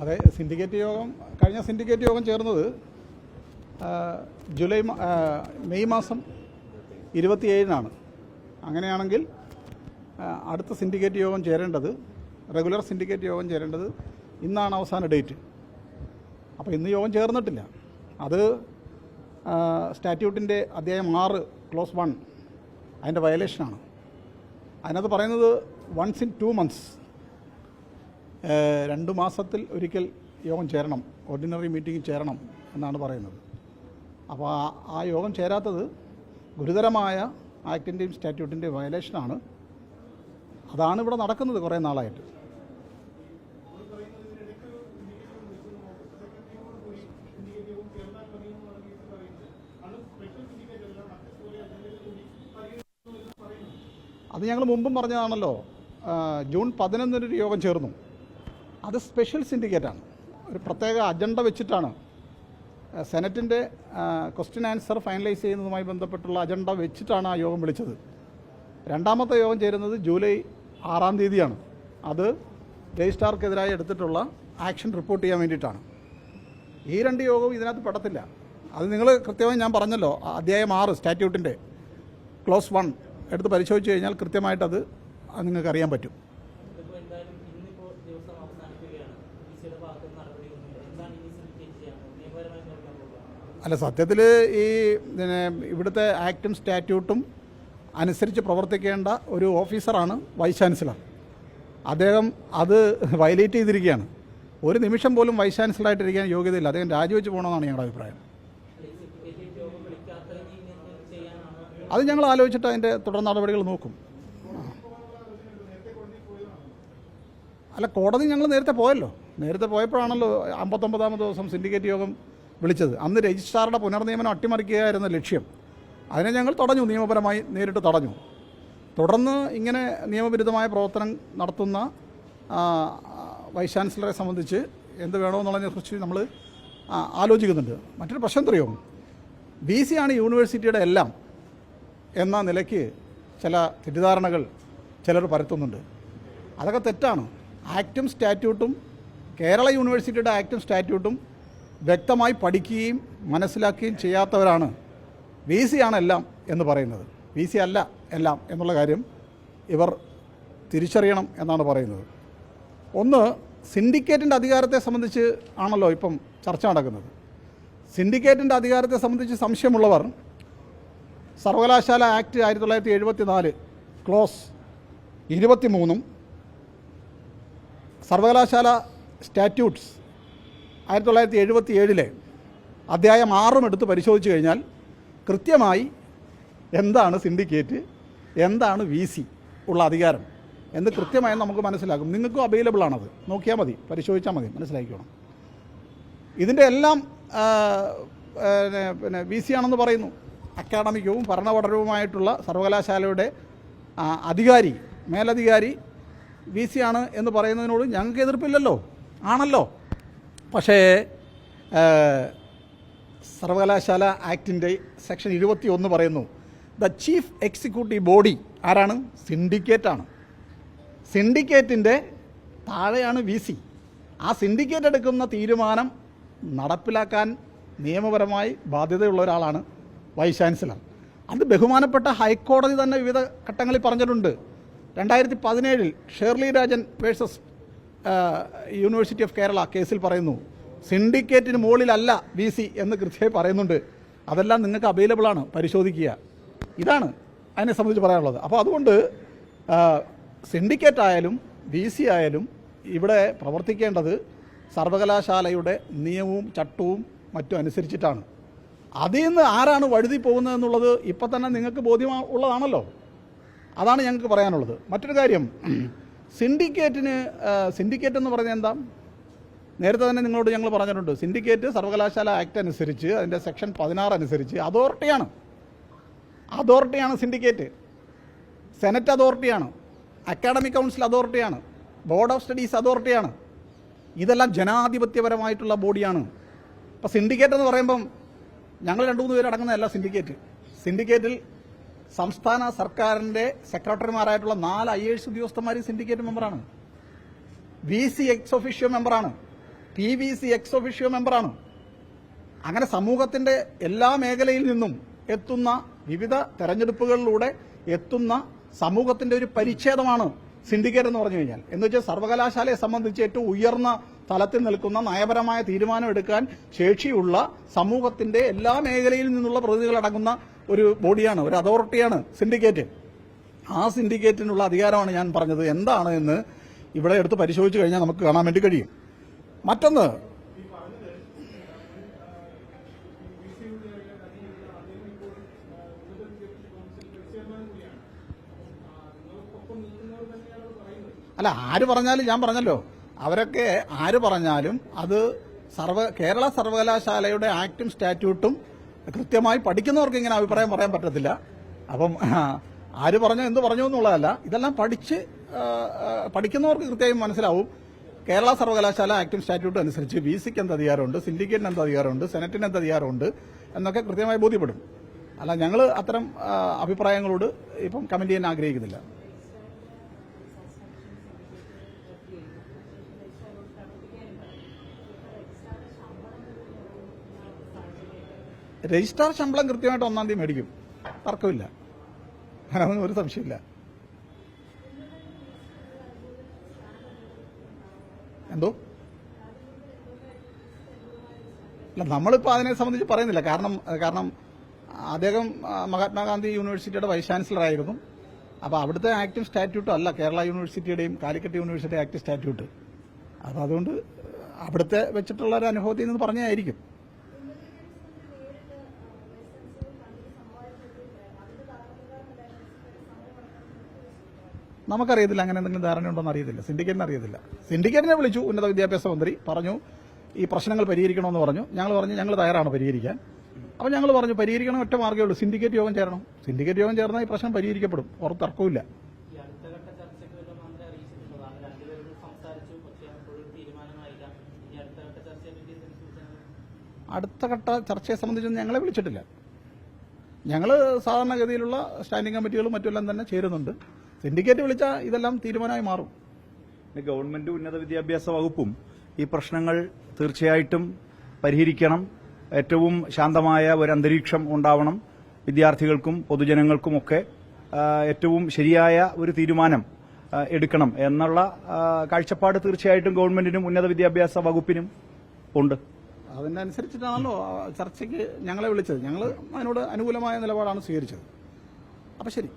അതെ സിൻഡിക്കേറ്റ് യോഗം കഴിഞ്ഞ സിൻഡിക്കേറ്റ് യോഗം ചേർന്നത് ജൂലൈ മെയ് മാസം ഇരുപത്തിയേഴിനാണ്. അങ്ങനെയാണെങ്കിൽ അടുത്ത സിൻഡിക്കേറ്റ് യോഗം ചേരേണ്ടത് റെഗുലർ സിൻഡിക്കേറ്റ് യോഗം ചേരേണ്ടത് ഇന്നാണ് അവസാന ഡേറ്റ് അപ്പോൾ ഇന്ന് യോഗം ചേർന്നിട്ടില്ല. അത് സ്റ്റാറ്റ്യൂട്ടിന്റെ അധ്യായം ആറ് ക്ലോസ് വൺ അതിന്റെ വയലേഷനാണ് അതിനകത്ത് പറയുന്നത് വൺസ് ഇൻ ടു മന്ത്സ് രണ്ട് മാസത്തിൽ ഒരിക്കൽ യോഗം ചേരണം. ഓർഡിനറി മീറ്റിംഗ് ചേരണം എന്നാണ് പറയുന്നത്. അപ്പോൾ ആ- ആ യോഗം ചേരാത്തത് ഗുരുതരമായ ആക്ടിന്റെയും സ്റ്റാറ്റ്യൂട്ടിന്റെയും വയലേഷനാണ്. അതാണ് ഇവിടെ നടക്കുന്നത് കുറേ നാളായിട്ട്. അത് ഞങ്ങൾ മുമ്പും പറഞ്ഞതാണല്ലോ. ജൂൺ പതിനൊന്നിനൊരു യോഗം ചേർന്നു. അത് സ്പെഷ്യൽ സിൻഡിക്കേറ്റാണ് ഒരു പ്രത്യേക അജണ്ട വെച്ചിട്ടാണ് സെനറ്റിന്റെ ക്വസ്റ്റ്യൻ ആൻസർ ഫൈനലൈസ് ചെയ്യുന്നതുമായി ബന്ധപ്പെട്ടുള്ള അജണ്ട വെച്ചിട്ടാണ് ആ യോഗം വിളിച്ചത്. രണ്ടാമത്തെ യോഗം ചേരുന്നത് ജൂലൈ ആറാം തീയതിയാണ്. അത് രജിസ്ട്രാർക്കെതിരായി എടുത്തിട്ടുള്ള ആക്ഷൻ റിപ്പോർട്ട് ചെയ്യാൻ വേണ്ടിയിട്ടാണ്. ഈ രണ്ട് യോഗവും ഇതിനകത്ത് പെടത്തില്ല. അത് നിങ്ങൾ കൃത്യമായി ഞാൻ പറഞ്ഞല്ലോ അധ്യായം ആറ് സ്റ്റാറ്റ്യൂട്ടിന്റെ ക്ലോസ് വൺ എടുത്ത് പരിശോധിച്ച് കഴിഞ്ഞാൽ കൃത്യമായിട്ടത് അത് നിങ്ങൾക്ക് അറിയാൻ പറ്റും. അല്ല സത്യത്തിൽ ഈ പിന്നെ ഇവിടുത്തെ ആക്റ്റും സ്റ്റാറ്റ്യൂട്ടും അനുസരിച്ച് പ്രവർത്തിക്കേണ്ട ഒരു ഓഫീസറാണ് വൈസ് ചാൻസലർ അദ്ദേഹം അത് വയലേറ്റ് ചെയ്തിരിക്കുകയാണ്. ഒരു നിമിഷം പോലും വൈസ് ചാൻസലറായിട്ടിരിക്കാൻ യോഗ്യതയില്ല. അദ്ദേഹം രാജിവെച്ച് പോകണമെന്നാണ് ഞങ്ങളുടെ അഭിപ്രായം. അത് ഞങ്ങൾ ആലോചിച്ചിട്ട് അതിന്റെ തുടർ നടപടികൾ നോക്കും. അല്ല കോടതി ഞങ്ങൾ നേരത്തെ പോയല്ലോ. നേരത്തെ പോയപ്പോഴാണല്ലോ അമ്പത്തൊമ്പതാമത് ദിവസം സിൻഡിക്കേറ്റ് യോഗം വിളിച്ചത്. അന്ന് രജിസ്ട്രാറുടെ പുനർനിയമനം അട്ടിമറിക്കുകയായിരുന്ന ലക്ഷ്യം. അതിനെ ഞങ്ങൾ തടഞ്ഞു നിയമപരമായി നേരിട്ട് തടഞ്ഞു. തുടർന്ന് ഇങ്ങനെ നിയമവിരുദ്ധമായ പ്രവർത്തനം നടത്തുന്ന വൈസ് ചാൻസലറെ സംബന്ധിച്ച് എന്ത് വേണമെന്നുള്ളതിനെക്കുറിച്ച് നമ്മൾ ആലോചിക്കുന്നുണ്ട്. മറ്റൊരു പ്രശ്നം എന്തറിയോ? ബി സി ആണ് യൂണിവേഴ്സിറ്റിയുടെ എല്ലാം എന്ന നിലയ്ക്ക് ചില തെറ്റിദ്ധാരണകൾ ചിലർ പരത്തുന്നുണ്ട്. അതൊക്കെ തെറ്റാണ്. ആക്റ്റും സ്റ്റാറ്റ്യൂട്ടും കേരള യൂണിവേഴ്സിറ്റിയുടെ ആക്റ്റും സ്റ്റാറ്റ്യൂട്ടും വ്യക്തമായി പഠിക്കുകയും മനസ്സിലാക്കുകയും ചെയ്യാത്തവരാണ് വി സി ആണ് എല്ലാം എന്ന് പറയുന്നത്. വി സി അല്ല എല്ലാം എന്നുള്ള കാര്യം ഇവർ തിരിച്ചറിയണം എന്നാണ് പറയുന്നത്. ഒന്ന് സിൻഡിക്കേറ്റിന്റെ അധികാരത്തെ സംബന്ധിച്ച് ആണല്ലോ ഇപ്പം ചർച്ച നടക്കുന്നത്. സിൻഡിക്കേറ്റിന്റെ അധികാരത്തെ സംബന്ധിച്ച് സംശയമുള്ളവർ സർവകലാശാല ആക്ട് ആയിരത്തി തൊള്ളായിരത്തി എഴുപത്തി നാല് ക്ലോസ് ഇരുപത്തി മൂന്നും സർവകലാശാല സ്റ്റാറ്റ്യൂട്ട്സ് ആയിരത്തി തൊള്ളായിരത്തി എഴുപത്തി ഏഴിലെ അധ്യായം ആറും എടുത്ത് പരിശോധിച്ച് കഴിഞ്ഞാൽ കൃത്യമായി എന്താണ് സിൻഡിക്കേറ്റ് എന്താണ് വി സി ഉള്ള അധികാരം എന്ന് കൃത്യമായി നമുക്ക് മനസ്സിലാക്കും. നിങ്ങൾക്കും അവൈലബിൾ ആണത്. നോക്കിയാൽ മതി പരിശോധിച്ചാൽ മതി മനസ്സിലാക്കിക്കോണം. ഇതിന്റെ എല്ലാം പിന്നെ, വി സി ആണെന്ന് പറയുന്നു. അക്കാഡമികവും ഭരണപഠനവുമായിട്ടുള്ള സർവകലാശാലയുടെ അധികാരി മേലധികാരി വി സി ആണ് എന്ന് പറയുന്നതിനോട് ഞങ്ങൾക്ക് എതിർപ്പില്ലല്ലോ. ആണല്ലോ. പക്ഷേ സർവകലാശാല ആക്ടിന്റെ സെക്ഷൻ ഇരുപത്തി ഒന്ന് പറയുന്നു ദ ചീഫ് എക്സിക്യൂട്ടീവ് ബോഡി ആരാണ്? സിൻഡിക്കേറ്റാണ് സിൻഡിക്കേറ്റിന്റെ താഴെയാണ് വി സി ആ സിൻഡിക്കേറ്റ് എടുക്കുന്ന തീരുമാനം നടപ്പിലാക്കാൻ നിയമപരമായി ബാധ്യതയുള്ള ഒരാളാണ് വൈസ് ചാൻസലർ. അത് ബഹുമാനപ്പെട്ട ഹൈക്കോടതി തന്നെ വിവിധ ഘട്ടങ്ങളിൽ പറഞ്ഞിട്ടുണ്ട്. രണ്ടായിരത്തി പതിനേഴിൽ Shirley Rajan versus university of Kerala കേസിൽ പറയുന്നു സിൻഡിക്കേറ്റിന് മുകളിലല്ല വി സി എന്ന് കൃത്യമായി പറയുന്നുണ്ട്. അതെല്ലാം നിങ്ങൾക്ക് അവൈലബിൾ ആണ് പരിശോധിക്കുക. ഇതാണ് അതിനെ സംബന്ധിച്ച് പറയാനുള്ളത്. അപ്പോൾ അതുകൊണ്ട് സിൻഡിക്കേറ്റ് ആയാലും വി സി ആയാലും ഇവിടെ പ്രവർത്തിക്കേണ്ടത് സർവകലാശാലയുടെ നിയമവും ചട്ടവും മറ്റും അനുസരിച്ചിട്ടാണ്. അതിൽ നിന്ന് ആരാണ് വഴുതി പോകുന്നത് എന്നുള്ളത് ഇപ്പം തന്നെ നിങ്ങൾക്ക് ബോധ്യം ഉള്ളതാണല്ലോ. അതാണ് ഞങ്ങൾക്ക് പറയാനുള്ളത്. മറ്റൊരു കാര്യം സിൻഡിക്കേറ്റിന് സിൻഡിക്കേറ്റ് എന്ന് പറഞ്ഞാൽ എന്താ? നേരത്തെ തന്നെ നിങ്ങളോട് ഞങ്ങൾ പറഞ്ഞിട്ടുണ്ട്. സിൻഡിക്കേറ്റ് സർവകലാശാല ആക്ട് അനുസരിച്ച് അതിന്റെ സെക്ഷൻ പതിനാറ് അനുസരിച്ച് അതോറിറ്റിയാണ്. അതോറിറ്റിയാണ് സിൻഡിക്കേറ്റ്. സെനറ്റ് അതോറിറ്റിയാണ്. അക്കാഡമിക് കൗൺസിൽ അതോറിറ്റിയാണ്. ബോർഡ് ഓഫ് സ്റ്റഡീസ് അതോറിറ്റിയാണ്. ഇതെല്ലാം ജനാധിപത്യപരമായിട്ടുള്ള ബോഡിയാണ്. അപ്പോൾ സിൻഡിക്കേറ്റ് എന്ന് പറയുമ്പം ഞങ്ങൾ രണ്ടു മൂന്ന് പേര് അടങ്ങുന്നതല്ല സിൻഡിക്കേറ്റ്. സിൻഡിക്കേറ്റിൽ സംസ്ഥാന സർക്കാരിന്റെ സെക്രട്ടറിമാരായിട്ടുള്ള നാല് ഐ എസ് ഉദ്യോഗസ്ഥന്മാർ സിൻഡിക്കേറ്റ് മെമ്പറാണ്. വി സി എക്സ് ഒഫീഷ്യോ മെമ്പറാണ്. P V C ex officio മെമ്പറാണ്. അങ്ങനെ സമൂഹത്തിന്റെ എല്ലാ മേഖലയിൽ നിന്നും എത്തുന്ന വിവിധ തെരഞ്ഞെടുപ്പുകളിലൂടെ എത്തുന്ന സമൂഹത്തിന്റെ ഒരു പരിച്ഛേദമാണ് സിൻഡിക്കേറ്റ് എന്ന് പറഞ്ഞു കഴിഞ്ഞാൽ. എന്ന് വെച്ചാൽ സർവകലാശാലയെ സംബന്ധിച്ച് ഏറ്റവും ഉയർന്ന തലത്തിൽ നിൽക്കുന്ന നയപരമായ തീരുമാനമെടുക്കാൻ ശേഷിയുള്ള സമൂഹത്തിന്റെ എല്ലാ മേഖലയിൽ നിന്നുള്ള പ്രതിനിധികളടങ്ങുന്ന ഒരു ബോഡിയാണ് ഒരു അതോറിറ്റിയാണ് സിൻഡിക്കേറ്റ്. ആ സിൻഡിക്കേറ്റിനുള്ള അധികാരമാണ് ഞാൻ പറഞ്ഞത്. എന്താണ് എന്ന് ഇവിടെ എടുത്ത് പരിശോധിച്ചു കഴിഞ്ഞാൽ നമുക്ക് കാണാൻ വേണ്ടി കഴിയും. മറ്റൊന്ന് അല്ല ആര് പറഞ്ഞാലും ഞാൻ പറഞ്ഞല്ലോ. അവരൊക്കെ ആര് പറഞ്ഞാലും അത് സർവ കേരള സർവകലാശാലയുടെ ആക്ടും സ്റ്റാറ്റ്യൂട്ടും കൃത്യമായി പഠിക്കുന്നവർക്ക് ഇങ്ങനെ അഭിപ്രായം പറയാൻ പറ്റത്തില്ല. അപ്പം ആര് പറഞ്ഞു എന്ത് പറഞ്ഞു എന്നുള്ളതല്ല. ഇതെല്ലാം പഠിച്ച് പഠിക്കുന്നവർക്ക് കൃത്യമായി മനസ്സിലാവും. കേരള സർവകലാശാല ആക്ടും സ്റ്റാറ്റ്യൂട്ട് അനുസരിച്ച് വി സിക്ക് എന്ത് അധികാരമുണ്ട് സിൻഡിക്കേറ്റിന് എന്ത് അധികാരമുണ്ട് സെനറ്റിന് എന്ത് അധികാരമുണ്ട് എന്നൊക്കെ കൃത്യമായി ബോധ്യപ്പെടും. അല്ല ഞങ്ങൾ അത്തരം അഭിപ്രായങ്ങളോട് ഇപ്പം കമന്റ് ചെയ്യാൻ ആഗ്രഹിക്കുന്നില്ല. രജിസ്ട്രാർ ശമ്പളം കൃത്യമായിട്ട് ഒന്നാം തീയതി മേടിക്കും. തർക്കമില്ല. അതൊന്നും ഒരു സംശയമില്ല. എന്തോ? അല്ല നമ്മളിപ്പോൾ അതിനെ സംബന്ധിച്ച് പറയുന്നില്ല. കാരണം കാരണം അദ്ദേഹം മഹാത്മാഗാന്ധി യൂണിവേഴ്സിറ്റിയുടെ വൈസ് ചാൻസലർ ആയിരുന്നു അപ്പോൾ അവിടുത്തെ ആക്ടും സ്റ്റാറ്റ്യൂട്ടും അല്ല. കേരള യൂണിവേഴ്സിറ്റിയുടെയും കാലിക്കറ്റ് യൂണിവേഴ്സിറ്റി ആക്ട് സ്റ്റാറ്റ്യൂട്ട്. അപ്പോൾ അതുകൊണ്ട് അവിടുത്തെ വെച്ചിട്ടുള്ള ഒരു അനുഭവത്തിൽ നിന്ന് പറഞ്ഞായിരിക്കും. നമുക്കറിയത്തില്ല അങ്ങനെ എന്തെങ്കിലും ധാരണ ധാരണയുണ്ടോന്ന് അറിയത്തില്ല. സിൻഡിക്കേറ്റിന് അറിയത്തില്ല. സിൻഡിക്കേറ്റിനെ വിളിച്ചു. ഉന്നത വിദ്യാഭ്യാസ മന്ത്രി പറഞ്ഞു ഈ പ്രശ്നങ്ങൾ പരിഹരിക്കണമെന്ന് പറഞ്ഞു. ഞങ്ങൾ പറഞ്ഞു ഞങ്ങൾ തയ്യാറാണ് പരിഹരിക്കാൻ. അപ്പോൾ ഞങ്ങൾ പറഞ്ഞു പരിഹരിക്കണം ഒറ്റ മാർഗമേ ഉള്ളൂ. സിൻഡിക്കേറ്റ് യോഗം ചേരണം. സിൻഡിക്കേറ്റ് യോഗം ചേർന്നാൽ ഈ പ്രശ്നം പരിഹരിക്കപ്പെടും. പുറത്ത് തർക്കമില്ല അടുത്ത ഘട്ട ചർച്ചയെ സംബന്ധിച്ചൊന്നും ഞങ്ങളെ വിളിച്ചിട്ടില്ല. ഞങ്ങൾ സാധാരണഗതിയിലുള്ള സ്റ്റാൻഡിംഗ് കമ്മിറ്റികളും മറ്റുമെല്ലാം തന്നെ ചേരുന്നുണ്ട്. സിൻഡിക്കേറ്റ് വിളിച്ചാൽ ഇതെല്ലാം തീരുമാനമായി മാറും. ഗവൺമെന്റ് ഉന്നത വിദ്യാഭ്യാസ വകുപ്പും ഈ പ്രശ്നങ്ങൾ തീർച്ചയായിട്ടും പരിഹരിക്കണം. ഏറ്റവും ശാന്തമായ ഒരു അന്തരീക്ഷം ഉണ്ടാവണം. വിദ്യാർത്ഥികൾക്കും പൊതുജനങ്ങൾക്കുമൊക്കെ ഒക്കെ ഏറ്റവും ശരിയായ ഒരു തീരുമാനം എടുക്കണം എന്നുള്ള കാഴ്ചപ്പാട് തീർച്ചയായിട്ടും ഗവൺമെന്റിനും ഉന്നത വിദ്യാഭ്യാസ വകുപ്പിനും ഉണ്ട്. അതിനനുസരിച്ചിട്ടാണല്ലോ ചർച്ചയ്ക്ക് ഞങ്ങളെ വിളിച്ചത്. ഞങ്ങൾ അതിനോട് അനുകൂലമായ നിലപാടാണ് സ്വീകരിച്ചത്. അപ്പൊ ശരി.